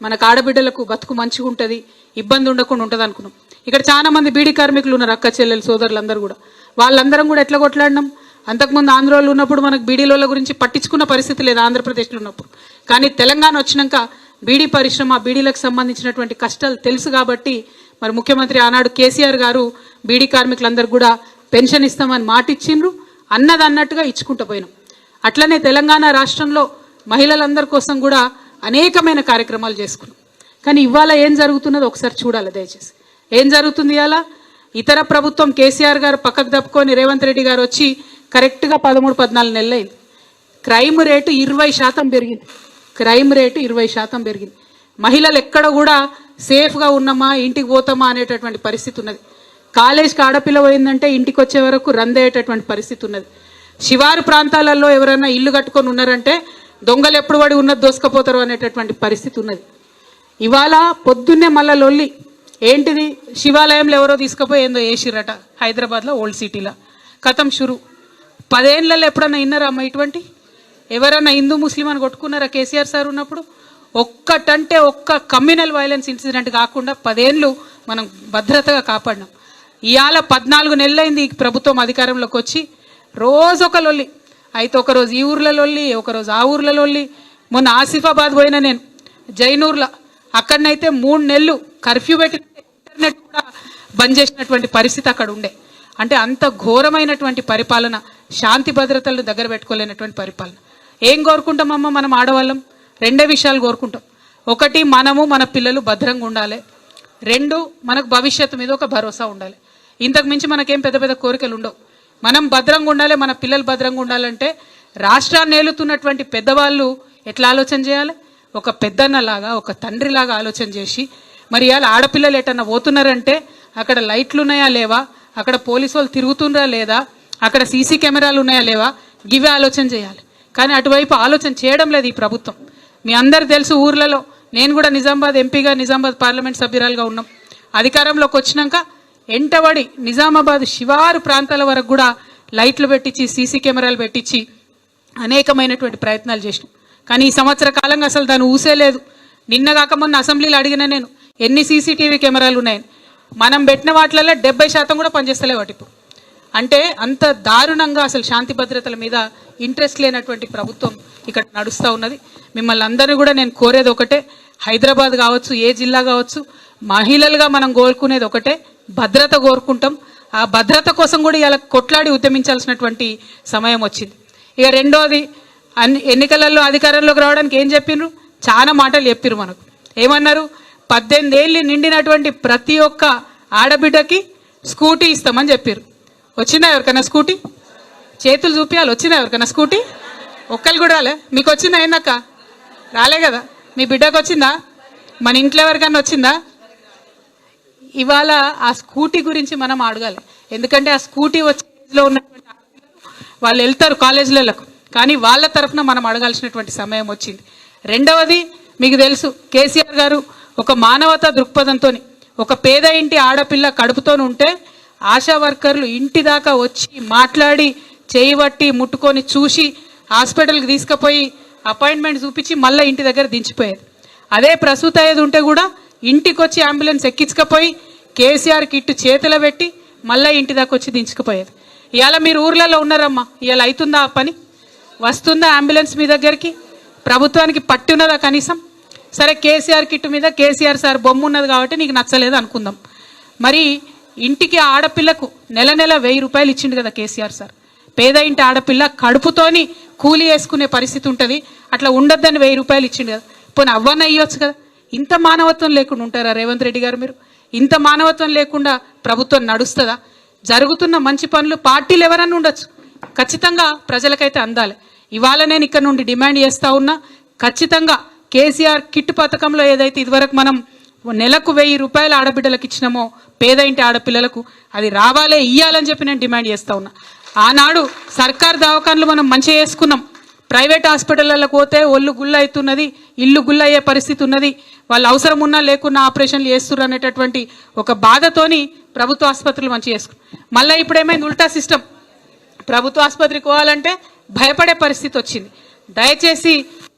మనకు ఆడబిడ్డలకు బతుకు మంచిగా ఉంటుంది ఇబ్బంది ఉండకుండా ఉంటుంది అనుకున్నాం ఇక్కడ చాలా మంది బీడీ కార్మికులు ఉన్నారు అక్క చెల్లెలు సోదరులందరూ కూడా. వాళ్ళందరం కూడా ఎట్లా కొట్లాడినాం? అంతకుముందు ఆంధ్రాలో ఉన్నప్పుడు మనకు బీడీల గురించి పట్టించుకున్న పరిస్థితి లేదు ఆంధ్రప్రదేశ్లో ఉన్నప్పుడు. కానీ తెలంగాణ వచ్చినాక బీడీ పరిశ్రమ బీడీలకు సంబంధించినటువంటి కష్టాలు తెలుసు కాబట్టి మరి ముఖ్యమంత్రి ఆనాడు కేసీఆర్ గారు బీడీ కార్మికులందరూ కూడా పెన్షన్ ఇస్తామని మాట ఇచ్చిండ్రు అన్నది అన్నట్టుగా ఇచ్చుకుంటూ పోయినాం. అట్లనే తెలంగాణ రాష్ట్రంలో మహిళలందరి కోసం కూడా అనేకమైన కార్యక్రమాలు చేసుకున్నాం. కానీ ఇవాళ ఏం జరుగుతున్నది ఒకసారి చూడాలి దయచేసి. ఏం జరుగుతుంది ఇవాళ? ఇతర ప్రభుత్వం కేసీఆర్ గారు పక్కకు తప్పుకొని రేవంత్ రెడ్డి గారు వచ్చి కరెక్ట్గా పదమూడు పద్నాలుగు నెలలు అయింది క్రైమ్ రేటు ఇరవై శాతం పెరిగింది. క్రైమ్ రేటు ఇరవై శాతం పెరిగింది. మహిళలు ఎక్కడ కూడా సేఫ్గా ఉన్నామా ఇంటికి పోతామా అనేటటువంటి పరిస్థితి ఉన్నది. కాలేజ్కి ఆడపిల్ల పోయిందంటే ఇంటికి వచ్చే వరకు రందేటటువంటి పరిస్థితి ఉన్నది. శివారు ప్రాంతాలలో ఎవరైనా ఇల్లు కట్టుకొని ఉన్నారంటే దొంగలు ఎప్పుడు పడి ఉన్నది దోసుకపోతారు అనేటటువంటి పరిస్థితి ఉన్నది. ఇవాళ పొద్దున్నే మళ్ళా లొల్లి ఏంటిది? శివాలయంలో ఎవరో తీసుకుపోయి ఏందో వేసిరట హైదరాబాద్లో ఓల్డ్ సిటీలో. కథం షురు. పదేళ్ళలో ఎప్పుడన్నా విన్నారా అమ్మ ఇటువంటి? ఎవరన్నా హిందూ ముస్లిం అని కొట్టుకున్నారా? కేసీఆర్ సార్ ఉన్నప్పుడు? ఒక్కటంటే ఒక్క కమ్యూనల్ వైలెన్స్ ఇన్సిడెంట్ కాకుండా పదేళ్ళు మనం భద్రతగా కాపాడినాం. ఇవాళ పద్నాలుగు నెలలైంది ఈ ప్రభుత్వం అధికారంలోకి వచ్చి రోజు ఒక లొల్లి. అయితే ఒకరోజు ఈ ఊర్ల ఒకరోజు ఆ ఊర్లలో మొన్న ఆసిఫాబాద్ పోయిన నేను జైనూర్లో. అక్కడనైతే మూడు నెలలు కర్ఫ్యూ పెట్టి ఇంటర్నెట్ కూడా బంద్ చేసినటువంటి పరిస్థితి అక్కడ ఉండే. అంటే అంత ఘోరమైనటువంటి పరిపాలన శాంతి భద్రతలను దగ్గర పెట్టుకోలేనటువంటి పరిపాలన. ఏం కోరుకుంటామమ్మ మనం ఆడవాళ్ళం? రెండే విషయాలు కోరుకుంటాం. ఒకటి మనము మన పిల్లలు భద్రంగా ఉండాలి. రెండు మనకు భవిష్యత్తు మీద ఒక భరోసా ఉండాలి. ఇంతకు మించి మనకేం పెద్ద పెద్ద కోరికలు ఉండవు. మనం భద్రంగా ఉండాలి మన పిల్లలు భద్రంగా ఉండాలంటే రాష్ట్రాన్ని ఏలుతున్నటువంటి పెద్దవాళ్ళు ఎట్లా ఆలోచన చేయాలి? ఒక పెద్దన్నలాగా ఒక తండ్రిలాగా ఆలోచన చేసి మరి ఇవాళ ఆడపిల్లలు ఎటన్నా పోతున్నారంటే అక్కడ లైట్లు ఉన్నాయా లేవా? అక్కడ పోలీసు వాళ్ళు తిరుగుతుండ్రా లేదా? అక్కడ సీసీ కెమెరాలు ఉన్నాయా లేవా? ఇవే ఆలోచన చేయాలి. కానీ అటువైపు ఆలోచన చేయడం లేదు ఈ ప్రభుత్వం. మీ అందరు తెలుసు ఊర్లలో నేను కూడా నిజామాబాద్ ఎంపీగా నిజామాబాద్ పార్లమెంట్ సభ్యురాలుగా ఉన్నాం. అధికారంలోకి వచ్చినాక ఎంటబడి నిజామాబాద్ శివారు ప్రాంతాల వరకు కూడా లైట్లు పెట్టించి సీసీ కెమెరాలు పెట్టించి అనేకమైనటువంటి ప్రయత్నాలు చేసినాం. కానీ ఈ సంవత్సర కాలంగా అసలు దాన్ని ఊసే లేదు. నిన్న కాక అసెంబ్లీలో అడిగిన నేను ఎన్ని సీసీటీవీ కెమెరాలు ఉన్నాయని. మనం పెట్టిన వాటిలలో డెబ్బై శాతం కూడా పనిచేస్తలే వాటి అంటే అంత దారుణంగా అసలు శాంతి భద్రతల మీద ఇంట్రెస్ట్ లేనటువంటి ప్రభుత్వం ఇక్కడ నడుస్తూ ఉన్నది. మిమ్మల్ని అందరినీ కూడా నేను కోరేది ఒకటే హైదరాబాద్ కావచ్చు ఏ జిల్లా కావచ్చు మహిళలుగా మనం కోరుకునేది ఒకటే భద్రత కోరుకుంటాం. ఆ భద్రత కోసం కూడా ఇలా కొట్లాడి ఉద్యమించాల్సినటువంటి సమయం వచ్చింది. ఇక రెండోది అన్ని ఎన్నికలలో అధికారంలోకి రావడానికి ఏం చెప్పిండ్రు చాలా మాటలు చెప్పిర్రు మనకు. ఏమన్నారు? పద్దెనిమిది ఏళ్ళు నిండినటువంటి ప్రతి ఒక్క ఆడబిడ్డకి స్కూటీ ఇస్తామని చెప్పారు వచ్చిందా ఎవరికైనా స్కూటీ? చేతులు చూపించాలి వచ్చిందా ఎవరికైనా స్కూటీ? ఒక్కరు కూడా రాలే. మీకు వచ్చిందా ఏందక్క? రాలే కదా. మీ బిడ్డకు వచ్చిందా? మన ఇంట్లో ఎవరికైనా వచ్చిందా? ఇవాళ ఆ స్కూటీ గురించి మనం అడగాలి. ఎందుకంటే ఆ స్కూటీ వచ్చేలో ఉన్నటువంటి వాళ్ళు వెళ్తారు కాలేజీలకు కానీ వాళ్ళ తరఫున మనం అడగాల్సినటువంటి సమయం వచ్చింది. రెండవది మీకు తెలుసు కేసీఆర్ గారు ఒక మానవతా దృక్పథంతో ఒక పేద ఇంటి ఆడపిల్ల కడుపుతో ఉంటే ఆశా వర్కర్లు ఇంటి దాకా వచ్చి మాట్లాడి చేయబట్టి ముట్టుకొని చూసి హాస్పిటల్కి తీసుకుపోయి అపాయింట్మెంట్ చూపించి మళ్ళీ ఇంటి దగ్గర దించిపోయేది. అదే ప్రసూత అయ్యేది ఉంటే కూడా ఇంటికొచ్చి అంబులెన్స్ ఎక్కించకపోయి కేసీఆర్ కిట్ చేతిలో పెట్టి మళ్ళీ ఇంటి దాకా వచ్చి దించుకుపోయేది. ఇవాళ మీరు ఊర్లలో ఉన్నారమ్మా ఇవాళ అవుతుందా ఆ పని? వస్తుందా అంబులెన్స్ మీ దగ్గరికి? ప్రభుత్వానికి పట్టి ఉన్నదా కనీసం? సరే కేసీఆర్ కిట్ మీద కేసీఆర్ సార్ బొమ్మ ఉన్నది కాబట్టి నీకు నచ్చలేదు అనుకుందాం. మరి ఇంటికి ఆడపిల్లకు నెల నెల వెయ్యి రూపాయలు ఇచ్చిండు కదా కేసీఆర్ సార్. పేద ఇంటి ఆడపిల్ల కడుపుతోని కూలి వేసుకునే పరిస్థితి ఉంటుంది. అట్లా ఉండొద్దని వెయ్యి రూపాయలు ఇచ్చిండు కదా. పోనీ అవ్వన్న ఇవ్వచ్చు కదా. ఇంత మానవత్వం లేకుండా ఉంటారా రేవంత్ రెడ్డి గారు మీరు? ఇంత మానవత్వం లేకుండా ప్రభుత్వం నడుస్తుందా? జరుగుతున్న మంచి పనులు పార్టీలు ఎవరన్నా ఉండొచ్చు. ఖచ్చితంగా ప్రజలకైతే అందాలి. ఇవాళ నేను ఇక్కడ నుండి డిమాండ్ చేస్తూ ఉన్నా ఖచ్చితంగా కేసీఆర్ కిట్ పథకంలో ఏదైతే ఇదివరకు మనం నెలకు వెయ్యి రూపాయల ఆడబిడ్డలకు ఇచ్చినామో పేద ఇంటి ఆడపిల్లలకు అది రావాలే ఇయ్యాలని చెప్పి నేను డిమాండ్ చేస్తూ ఉన్నా. ఆనాడు సర్కార్ దవాఖాన్లు మనం మంచిగా చేసుకున్నాం. ప్రైవేట్ హాస్పిటళ్ళకు పోతే ఒళ్ళు గుల్ల అవుతున్నది ఇల్లు గుల్ల అయ్యే పరిస్థితి ఉన్నది. వాళ్ళు అవసరం ఉన్నా లేకున్నా ఆపరేషన్లు చేస్తున్నారు అనేటటువంటి ఒక బాధతోని ప్రభుత్వ ఆసుపత్రులు మంచి చేసుకుని మళ్ళీ ఇప్పుడు ఏమైంది ఉల్టా సిస్టమ్. ప్రభుత్వ ఆసుపత్రికి పోవాలంటే భయపడే పరిస్థితి వచ్చింది. దయచేసి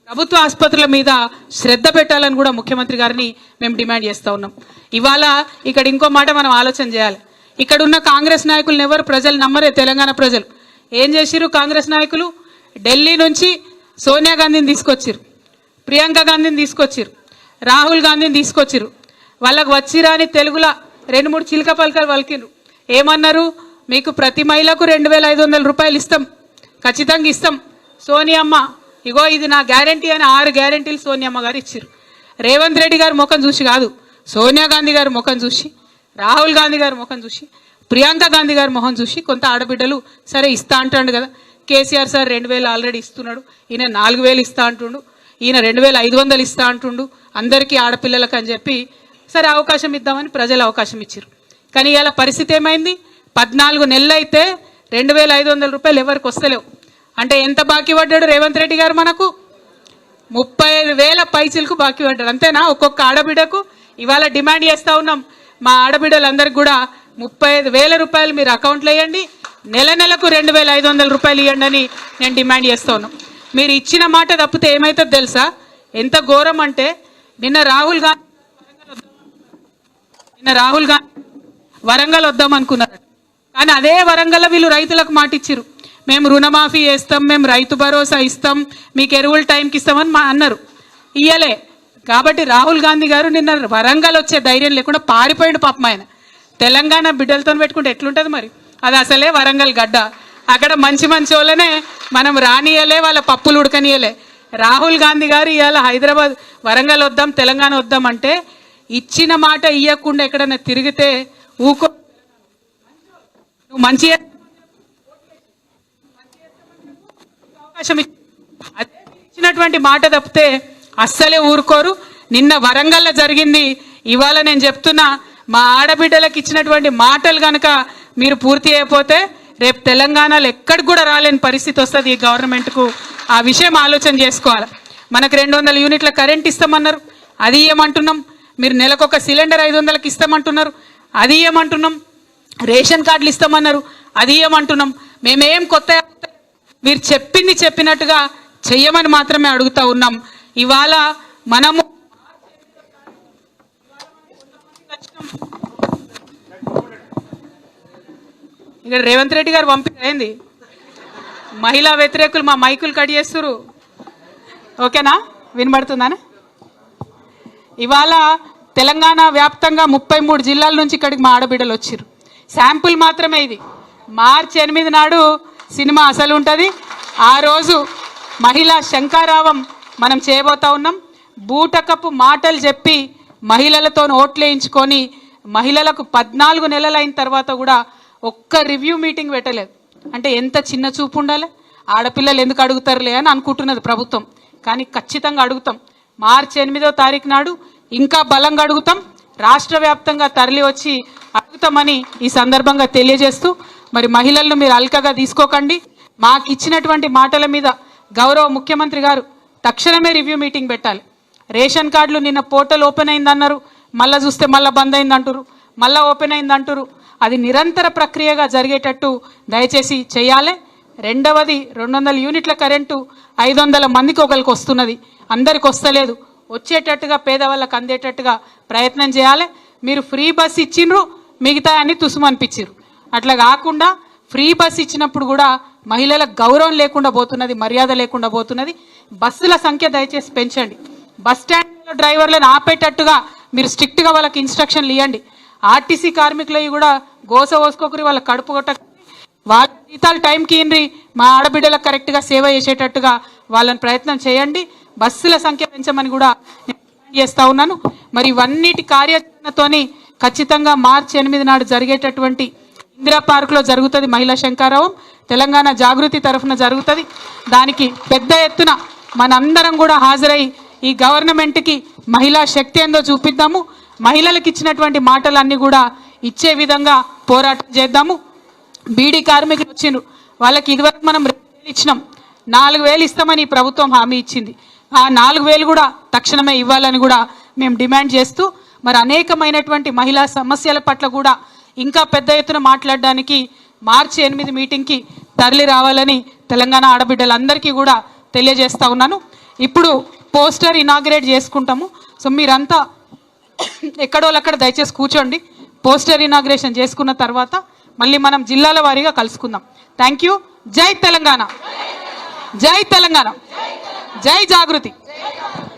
ప్రభుత్వ ఆసుపత్రుల మీద శ్రద్ధ పెట్టాలని కూడా ముఖ్యమంత్రి గారిని మేము డిమాండ్ చేస్తూ ఉన్నాం. ఇవాళ ఇక్కడ ఇంకో మాట మనం ఆలోచన చేయాలి. ఇక్కడ ఉన్న కాంగ్రెస్ నాయకులను ఎవరు ప్రజలు నమ్మరే తెలంగాణ ప్రజలు? ఏం చేసిరు కాంగ్రెస్ నాయకులు? ఢిల్లీ నుంచి సోనియా గాంధీని తీసుకొచ్చారు ప్రియాంక గాంధీని తీసుకొచ్చారు రాహుల్ గాంధీని తీసుకొచ్చిరు వాళ్ళకు వచ్చిరాని తెలుగులో రెండు మూడు చిలక పలకలు పలికిరు ఏమన్నారు? మీకు ప్రతి మహిళకు రెండు వేల ఐదు వందల రూపాయలు ఇస్తాం. ఖచ్చితంగా ఇస్తాం. సోనియమ్మ ఇగో ఇది నా గ్యారంటీ అని ఆరు గ్యారంటీలు సోనియమ్మ గారు ఇచ్చారు రేవంత్ రెడ్డి గారి ముఖం చూసి కాదు సోనియా గాంధీ గారు ముఖం చూసి రాహుల్ గాంధీ గారు ముఖం చూసి ప్రియాంక గాంధీ గారి ముఖం చూసి కొంత ఆడబిడ్డలు సరే ఇస్తా అంటాడు కదా. కేసీఆర్ సార్ రెండు వేలు ఆల్రెడీ ఇస్తున్నాడు ఈయన నాలుగు వేలు ఇస్తా అంటుండు. ఈయన రెండు వేల ఐదు వందలు ఇస్తా అంటుండు. అందరికీ ఆడపిల్లలకు అని చెప్పి సరే అవకాశం ఇద్దామని ప్రజలు అవకాశం ఇచ్చారు కానీ ఇవాళ పరిస్థితి ఏమైంది? పద్నాలుగు నెలలు అయితే రెండు వేల ఐదు వందల రూపాయలు ఎవరికి వస్తలేవు. అంటే ఎంత బాకీ పడ్డాడు రేవంత్ రెడ్డి గారు మనకు? ముప్పై ఐదు వేల పైసలకు బాకీ పడ్డాడు. అంతేనా? ఒక్కొక్క ఆడబిడ్డకు ఇవాళ డిమాండ్ చేస్తూ ఉన్నాం. మా ఆడబిడ్డలందరికీ కూడా ముప్పై ఐదు వేల రూపాయలు మీరు అకౌంట్లో వేయండి నెల నెలకు రెండు వేల ఐదు వందల రూపాయలు ఇవ్వండి అని నేను డిమాండ్ చేస్తూ ఉన్నాం. మీరు ఇచ్చిన మాట తప్పితే ఏమవుతుందో తెలుసా? ఎంత ఘోరం అంటే నిన్న రాహుల్ గాంధీ నిన్న రాహుల్ గాంధీ వరంగల్ వద్దాం అనుకున్నారు కానీ అదే వరంగల్ వీళ్ళు రైతులకు మాట ఇచ్చిర్రు. మేము రుణమాఫీ చేస్తాం మేము రైతు భరోసా ఇస్తాం మీకు ఎరువులు టైంకి ఇస్తామని మా అన్నారు. ఇయ్యలే. కాబట్టి రాహుల్ గాంధీ గారు నిన్న వరంగల్ వచ్చే ధైర్యం లేకుండా పారిపోయాడు పాపం ఆయన. తెలంగాణ బిడ్డలతో పెట్టుకుంటే ఎట్లుంటుంది మరి? అది అసలే వరంగల్ గడ్డ. అక్కడ మంచి మంచి వాళ్ళనే మనం రానియలే వాళ్ళ పప్పులు ఉడకనియలే. రాహుల్ గాంధీ గారు ఇవాళ హైదరాబాద్ వరంగల్ వద్దాం తెలంగాణ వద్దాం అంటే ఇచ్చిన మాట ఇవ్వకుండా ఎక్కడైనా తిరిగితే ఊకో నువ్వు మంచి అవకాశం ఇచ్చి- ఇచ్చినటువంటి మాట తప్పితే అస్సలే ఊరుకోరు. నిన్న వరంగల్లో జరిగింది. ఇవాళ నేను చెప్తున్నా మా ఆడబిడ్డలకు ఇచ్చినటువంటి మాటలు కనుక మీరు పూర్తి అయిపోతే రేపు తెలంగాణలో ఎక్కడికి కూడా రాలేని పరిస్థితి వస్తుంది ఈ గవర్నమెంట్కు. ఆ విషయం ఆలోచన చేసుకోవాలి. మనకు రెండు వందల యూనిట్ల కరెంట్ ఇస్తామన్నారు. అది ఏమంటున్నాం మీరు నెలకొక సిలిండర్ ఐదు వందలకి ఇస్తామంటున్నారు. అది ఏమంటున్నాం రేషన్ కార్డులు ఇస్తామన్నారు. అది ఏమంటున్నాం మేమేం కొత్త మీరు చెప్పింది చెప్పినట్టుగా చెయ్యమని మాత్రమే అడుగుతా ఉన్నాం. ఇవాళ మనము ఇక్కడ రేవంత్ రెడ్డి గారు పంపింది మహిళా వ్యతిరేకులు మా మైకులు కట్ చేస్తురు ఓకేనా? వినబడుతుందానే? ఇవాళ తెలంగాణ వ్యాప్తంగా ముప్పై మూడు జిల్లాల నుంచి ఇక్కడికి మా ఆడబిడ్డలు వచ్చారు శాంపుల్ మాత్రమే ఇది. మార్చి ఎనిమిది నాడు సినిమా అసలు ఉంటుంది. ఆ రోజు మహిళా శంకారావం మనం చేయబోతా ఉన్నాం. బూటకపు మాటలు చెప్పి మహిళలతో ఓట్లు వేయించుకొని మహిళలకు పద్నాలుగు నెలలైన తర్వాత కూడా ఒక్క రివ్యూ మీటింగ్ పెట్టలేదు. అంటే ఎంత చిన్న చూపు ఉండాలి? ఆడపిల్లలు ఎందుకు అడుగుతారులే అని అనుకుంటున్నది ప్రభుత్వం. కానీ ఖచ్చితంగా అడుగుతాం. మార్చి ఎనిమిదో తారీఖు నాడు ఇంకా బలంగా అడుగుతాం. రాష్ట్ర వ్యాప్తంగా తరలి వచ్చి అడుగుతామని ఈ సందర్భంగా తెలియజేస్తూ మరి మహిళలను మీరు అల్కగా తీసుకోకండి. మాకు ఇచ్చినటువంటి మాటల మీద గౌరవ ముఖ్యమంత్రి గారు తక్షణమే రివ్యూ మీటింగ్ పెట్టాలి. రేషన్ కార్డులు నిన్న పోర్టల్ ఓపెన్ అయిందన్నారు. మళ్ళీ చూస్తే మళ్ళీ బంద్ అయిందంటారు మళ్ళీ ఓపెన్ అయిందంటారు అది నిరంతర ప్రక్రియగా జరిగేటట్టు దయచేసి చేయాలి. రెండవది రెండు వందల యూనిట్ల కరెంటు ఐదు వందల మందికి ఒకరికి వస్తున్నది. అందరికి వస్తలేదు. వచ్చేటట్టుగా పేదవాళ్ళకి అందేటట్టుగా ప్రయత్నం చేయాలి. మీరు ఫ్రీ బస్ ఇచ్చిండ్రు మిగతా అని తుసుమనిపించారు అట్లా కాకుండా ఫ్రీ బస్ ఇచ్చినప్పుడు కూడా మహిళలకు గౌరవం లేకుండా పోతున్నది మర్యాద లేకుండా పోతున్నది. బస్సుల సంఖ్య దయచేసి పెంచండి. బస్ స్టాండ్లో డ్రైవర్లను ఆపేటట్టుగా మీరు స్ట్రిక్ట్గా వాళ్ళకి ఇన్స్ట్రక్షన్లు ఇవ్వండి ఆర్టీసీ కార్మికులవి కూడా గోస పోసుకోకరి వాళ్ళ కడుపు కొట్ట వాళ్ళ జీతాలు టైంకి ఇన్రి. మా ఆడబిడ్డలకు కరెక్ట్గా సేవ చేసేటట్టుగా వాళ్ళని ప్రయత్నం చేయండి. బస్సుల సంఖ్య పెంచమని కూడా నేను చేస్తూ ఉన్నాను. మరి ఇవన్నిటి కార్యాచరణతోని ఖచ్చితంగా మార్చి ఎనిమిది నాడు జరిగేటటువంటి ఇందిరా పార్కులో జరుగుతుంది మహిళా శంకారావం. తెలంగాణ జాగృతి తరఫున జరుగుతుంది. దానికి పెద్ద ఎత్తున మనందరం కూడా హాజరై ఈ గవర్నమెంట్కి మహిళా శక్తి ఏందో చూపిద్దాము. మహిళలకు ఇచ్చినటువంటి మాటలన్నీ కూడా ఇచ్చే విధంగా పోరాటం చేద్దాము. బీడీ కార్మికులు వచ్చిండ్రు. వాళ్ళకి ఇదివరకు మనం రెండు వేలు ఇచ్చినాం. నాలుగు వేలు ఇస్తామని ప్రభుత్వం హామీ ఇచ్చింది. ఆ నాలుగు వేలు కూడా తక్షణమే ఇవ్వాలని కూడా మేము డిమాండ్ చేస్తూ మరి అనేకమైనటువంటి మహిళా సమస్యల పట్ల కూడా ఇంకా పెద్ద ఎత్తున మాట్లాడడానికి మార్చి ఎనిమిది మీటింగ్కి తరలి రావాలని తెలంగాణ ఆడబిడ్డలందరికీ కూడా తెలియజేస్తా ఉన్నాను. ఇప్పుడు పోస్టర్ ఇనాగ్రేట్ చేసుకుంటాము. సో మీరంతా ఎక్కడోళ్ళక్కడ దయచేసి కూర్చోండి. పోస్టర్ ఇనాగ్రేషన్ చేసుకున్న తర్వాత మళ్ళీ మనం జిల్లాల వారీగా కలుసుకుందాం. థ్యాంక్ యూ జై తెలంగాణ. జై తెలంగాణ. జై జాగృతి.